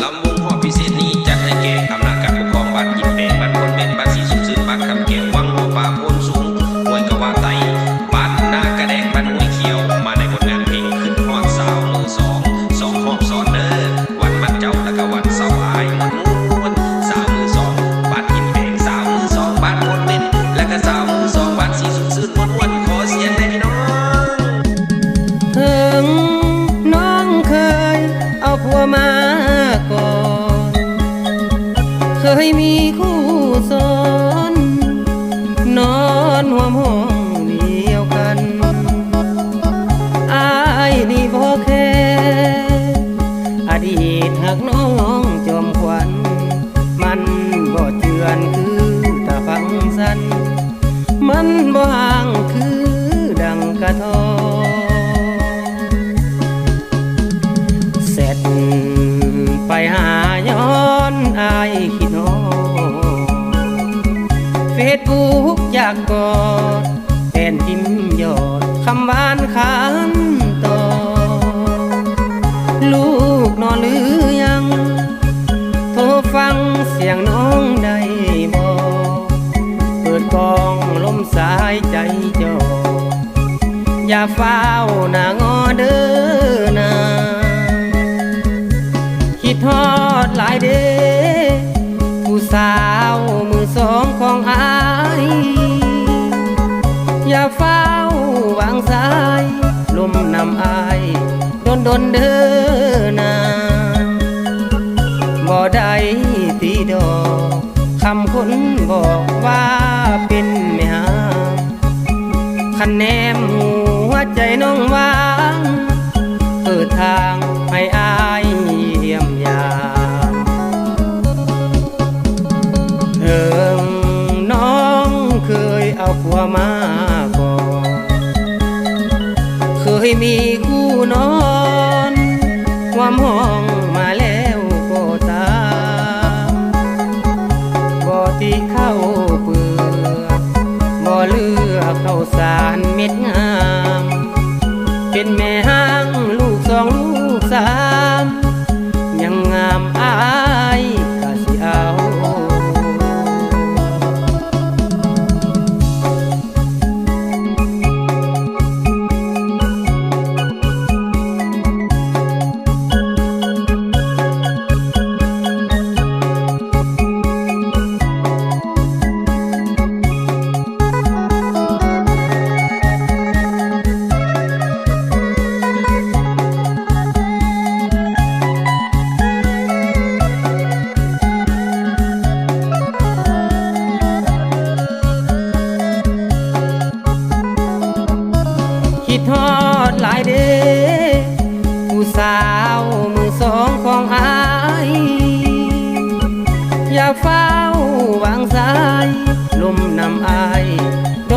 ลำวงหอบพิเศษนี้ เคยมีคู่สนนอนหัวหมอ ฟซบุ๊กอยากกอดเป็นพิมพ์ยอดคำหวานขันต่อ ลูกนอนหรือยัง โทรฟังเสียงน้องได้บ่เปิดกล้องลมสายใจจออย่าเฝ้าหน้างอเด้อนาคิดทอดหลายเด้ผู้ สาวมือสองของอาย อย่าเฝ้าวางสาย ลมนำอายดนดนเด้อนาบ่ได้ตีดอกคำคนบอกว่าเป็นแม่หาคันแนมหัวใจน้องว่า คู่นอน ความห้องมาแล้วก็ตามบ่ที่เข้าเปลือกบ่เลือกเข้าสารเม็ดงา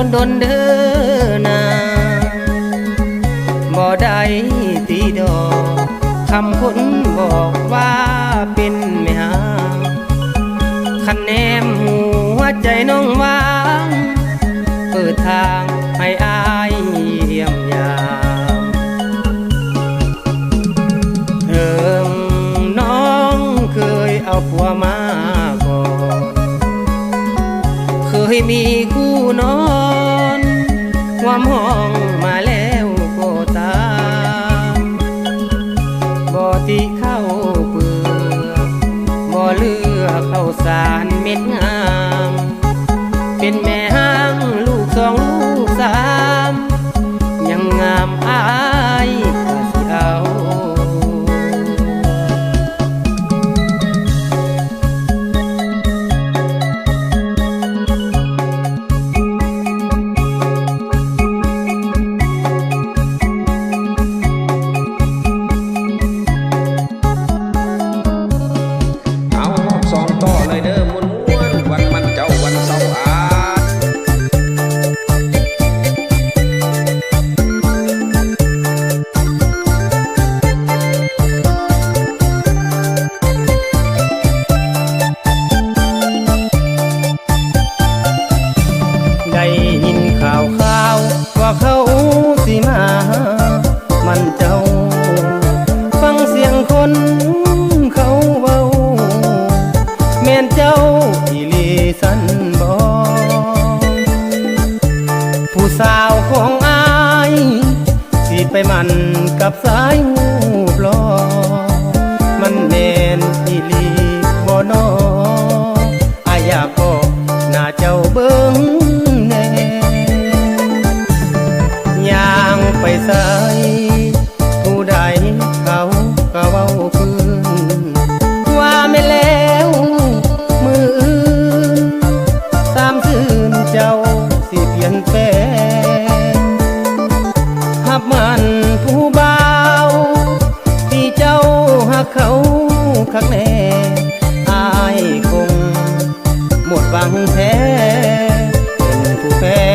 นดนเด้อนาบ่ได้ตีดอกคำคนบอกว่าเป็นแม่หาคันแนมหัวใจน้องวางเปิดทางให้อายเยี่ยมยามเถิงน้องเคยเอาผัวมาก่อน เคยมีคู่น้อน ความห้องมาแล้ว กับสายหั คักแน่อายคง หมดหวังแท้เป็นผู้แพ้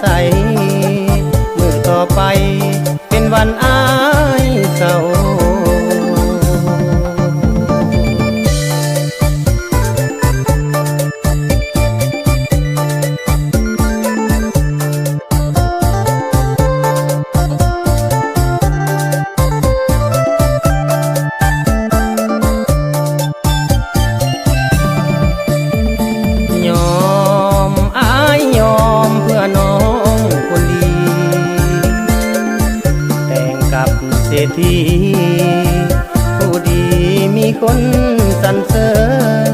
ใสมือต่อไปเป็นวันอา ทีผู้ดีมีคนสรรเสริญ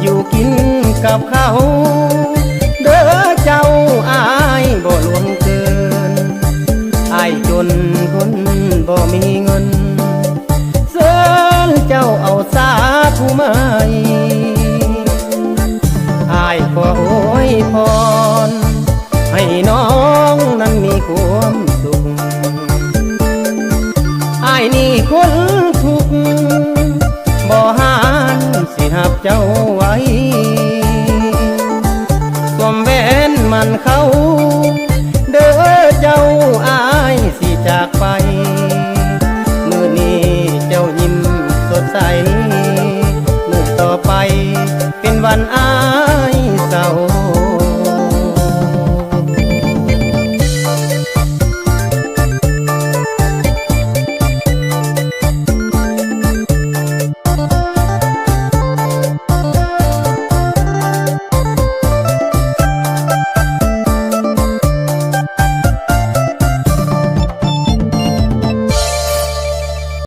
อยู่กินกับเขา เด้อเจ้าอายบ่หลวงเกินอายจนคนบ่มีเงิน เสริญเจ้าเอาสาผู้ไม่อายขอโอ้ยพรให้น้องนั้นมีความ